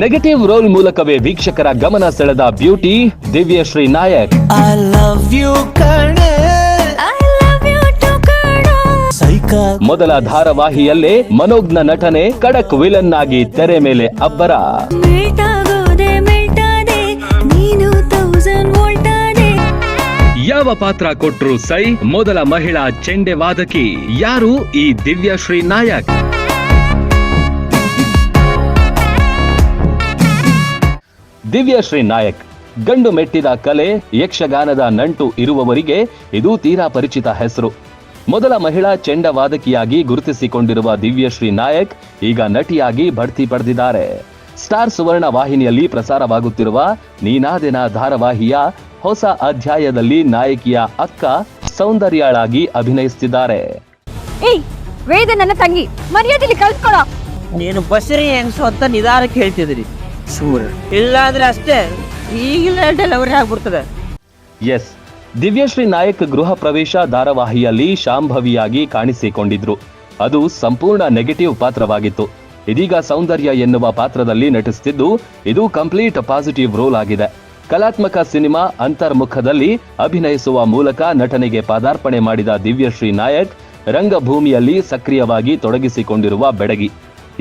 Negative role ಮೂಲಕವೇ ವೀಕ್ಷಕರ ಗಮನ ಸೆಳೆದ beauty Divyashree Nayak. I love you ಕಣೆ. ಮೊದಲ ಧಾರಾವಾಹಿಯಲ್ಲೇ ಮನೋಜ್ನ ನಟನೆ ಕಡಕ್ ವಿಲನ್ ಆಗಿ ತೆರೆ ಮೇಲೆ ಅಬ್ಬರ. ಯಾವ ಪಾತ್ರ ಕೊಟ್ರು ಸೈ? ಮೊದಲ ಮಹಿಳಾ ಚೆಂಡೆ ವಾದಕಿ ಯಾರು ಈ ದಿವ್ಯಶ್ರೀ ನಾಯಕ್? ದಿವ್ಯಶ್ರೀ ನಾಯಕ್. ಗಂಡು ಮೆಟ್ಟಿದ ಕಲೆ ಯಕ್ಷಗಾನದ ನಂಟು ಇರುವವರಿಗೆ ಇದು ತೀರಾ ಪರಿಚಿತ ಹೆಸರು. ಮೊದಲ ಮಹಿಳಾ ಚೆಂಡ ವಾದಕಿಯಾಗಿ ಗುರುತಿಸಿಕೊಂಡಿರುವ ದಿವ್ಯಶ್ರೀ ನಾಯಕ್ ಈಗ ನಟಿಯಾಗಿ ಬಡ್ತಿ ಪಡೆದಿದ್ದಾರೆ. ಸ್ಟಾರ್ ಸುವರ್ಣ ವಾಹಿನಿಯಲ್ಲಿ ಪ್ರಸಾರವಾಗುತ್ತಿರುವ ನೀನಾದೆನ ಧಾರಾವಾಹಿಯ ಹೊಸ ಅಧ್ಯಾಯದಲ್ಲಿ ನಾಯಕಿಯ ಅಕ್ಕ ಸೌಂದರ್ಯಾಳಾಗಿ ಅಭಿನಯಿಸುತ್ತಿದ್ದಾರೆ ನನ್ನ ತಂಗಿ ನೀನು ಬಸರಿ ಹೆಂಗ್ಸು ಅಂತ ನಿಧಾನಕ್ಕೆ ಹೇಳ್ತಿದ್ರಿ ಸೂರ್ ಇಲ್ಲ ಅಂದ್ರೆ ಅಷ್ಟೇ ಈಗಲೇ ಡೆಲಿವರಿ ಆಗ್ಬಿಡ್ತದೆ. ಎಸ್ ದಿವ್ಯಶ್ರೀ ನಾಯಕ್ ಗೃಹ ಪ್ರವೇಶ ಧಾರಾವಾಹಿಯಲ್ಲಿ ಶಾಂಭವಿಯಾಗಿ ಕಾಣಿಸಿಕೊಂಡಿದ್ರು. ಅದು ಸಂಪೂರ್ಣ ನೆಗೆಟಿವ್ ಪಾತ್ರವಾಗಿತ್ತು. ಇದೀಗ ಸೌಂದರ್ಯ ಎನ್ನುವ ಪಾತ್ರದಲ್ಲಿ ನಟಿಸುತ್ತಿದ್ದು ಇದು ಕಂಪ್ಲೀಟ್ ಪಾಸಿಟಿವ್ ರೋಲ್ ಆಗಿದೆ. ಕಲಾತ್ಮಕ ಸಿನಿಮಾ ಅಂತರ್ಮುಖದಲ್ಲಿ ಅಭಿನಯಿಸುವ ಮೂಲಕ ನಟನೆಗೆ ಪದಾರ್ಪಣೆ ಮಾಡಿದ ದಿವ್ಯಶ್ರೀ ನಾಯಕ್ ರಂಗಭೂಮಿಯಲ್ಲಿ ಸಕ್ರಿಯವಾಗಿ ತೊಡಗಿಸಿಕೊಂಡಿರುವ ಬೆಡಗಿ.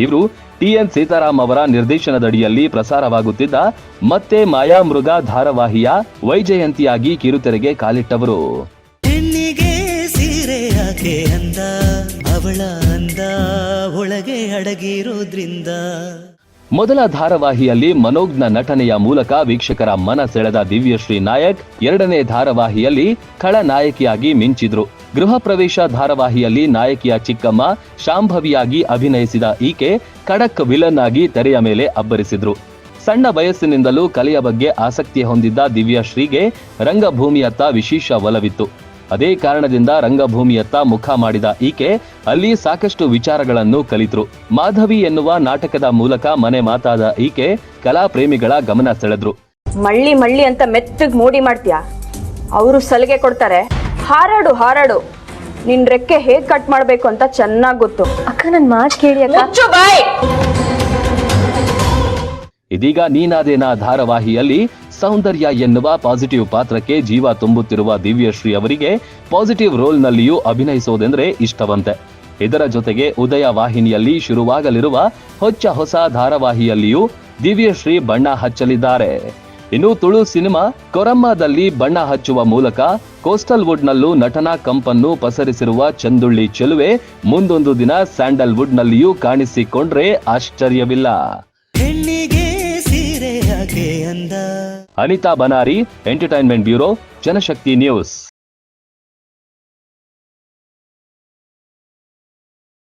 ಇವರು ಟಿಎನ್ ಸೀತಾರಾಮ್ ಅವರ ನಿರ್ದೇಶನದಡಿಯಲ್ಲಿ ಪ್ರಸಾರವಾಗುತ್ತಿದ್ದ ಮತ್ತೆ ಮಾಯಾಮೃಗ ಧಾರಾವಾಹಿಯ ವೈಜಯಂತಿಯಾಗಿ ಕಿರುತೆರೆಗೆ ಕಾಲಿಟ್ಟವರು. ಅವಳ ಅಂದ, ಒಳಗೆ ಅಡಗಿರೋದ್ರಿಂದ. ಮೊದಲ ಧಾರಾವಾಹಿಯಲ್ಲಿ ಮನೋಜ್ಞ ನಟನೆಯ ಮೂಲಕ ವೀಕ್ಷಕರ ಮನ ಸೆಳೆದ ದಿವ್ಯಶ್ರೀ ನಾಯಕ್, ಎರಡನೇ ಧಾರಾವಾಹಿಯಲ್ಲಿ ಖಳನಾಯಕಿಯಾಗಿ ಮಿಂಚಿದ್ರು. ಗೃಹ ಪ್ರವೇಶ ಧಾರಾವಾಹಿಯಲ್ಲಿ ನಾಯಕಿಯ ಚಿಕ್ಕಮ್ಮ, ಶಾಂಭವಿಯಾಗಿ ಅಭಿನಯಿಸಿದ ಈಕೆ ಖಡಕ್ ವಿಲನ್ ಆಗಿ ತೆರೆಯ ಮೇಲೆ ಅಬ್ಬರಿಸಿದ್ರು. ಸಣ್ಣ ವಯಸ್ಸಿನಿಂದಲೂ ಕಲೆಯ ಬಗ್ಗೆ ಆಸಕ್ತಿ ಹೊಂದಿದ್ದ ದಿವ್ಯಶ್ರೀಗೆ ರಂಗಭೂಮಿಯತ್ತ ವಿಶೇಷ ಒಲವಿತ್ತು. ಅದೇ ಕಾರಣದಿಂದ ರಂಗಭೂಮಿಯತ್ತ ಮುಖ ಮಾಡಿದ ಈಕೆ ಅಲ್ಲಿ ಸಾಕಷ್ಟು ವಿಚಾರಗಳನ್ನು ಕಲಿತರು. ಮಾಧವಿ ಎನ್ನುವ ನಾಟಕದ ಮೂಲಕ ಮನೆ ಮಾತಾದ ಈಕೆ ಕಲಾ ಪ್ರೇಮಿಗಳ ಗಮನ ಸೆಳೆದ್ರು. ಮಳ್ಳಿ ಮಳ್ಳಿ ಅಂತ ಮೆತ್ತಗ್ ಮೋಡಿ ಮಾಡ್ತೀಯಾ? ಅವರು ಸಲಿಗೆ ಕೊಡ್ತಾರೆ. ಹಾರಾಡು ಹಾರಾಡು. ನಿನ್ ರೆಕ್ಕೆ ಹೇಗ್ ಕಟ್ ಮಾಡ್ಬೇಕು ಅಂತ ಚೆನ್ನಾಗ್ ಗೊತ್ತು. ಅಕ್ಕ ನನ್ ಮಾತ್ ಕೇಳಿ ಅಕ್ಕ. ಇದೀಗ ನೀನಾದೇನಾ ಧಾರಾವಾಹಿಯಲ್ಲಿ ಸೌಂದರ್ಯ ಎನ್ನುವ ಪಾಸಿಟಿವ್ ಪಾತ್ರಕ್ಕೆ ಜೀವ ತುಂಬುತ್ತಿರುವ ದಿವ್ಯಶ್ರೀ ಅವರಿಗೆ ಪಾಸಿಟಿವ್ ರೋಲ್ನಲ್ಲಿಯೂ ಅಭಿನಯಿಸೋದೆಂದ್ರೆ ಇಷ್ಟವಂತೆ. ಇದರ ಜೊತೆಗೆ ಉದಯ ವಾಹಿನಿಯಲ್ಲಿ ಶುರುವಾಗಲಿರುವ ಹೊಚ್ಚ ಹೊಸ ಧಾರಾವಾಹಿಯಲ್ಲಿಯೂ ದಿವ್ಯಶ್ರೀ ಬಣ್ಣ ಹಚ್ಚಲಿದ್ದಾರೆ. ಇನ್ನು ತುಳು ಸಿನಿಮಾ ಕೊರಮ್ಮದಲ್ಲಿ ಬಣ್ಣ ಹಚ್ಚುವ ಮೂಲಕ ಕೋಸ್ಟಲ್ ವುಡ್ನಲ್ಲೂ ನಟನಾ ಕಂಪನ್ನು ಪಸರಿಸಿರುವ ಚಂದುಳ್ಳಿ ಚೆಲುವೆ ಮುಂದೊಂದು ದಿನ ಸ್ಯಾಂಡಲ್ವುಡ್ನಲ್ಲಿಯೂ ಕಾಣಿಸಿಕೊಂಡ್ರೆ ಆಶ್ಚರ್ಯವಿಲ್ಲ. ಯಾಕೆ ಅಂದ Anita Banari entertainment bureau Janashakti news.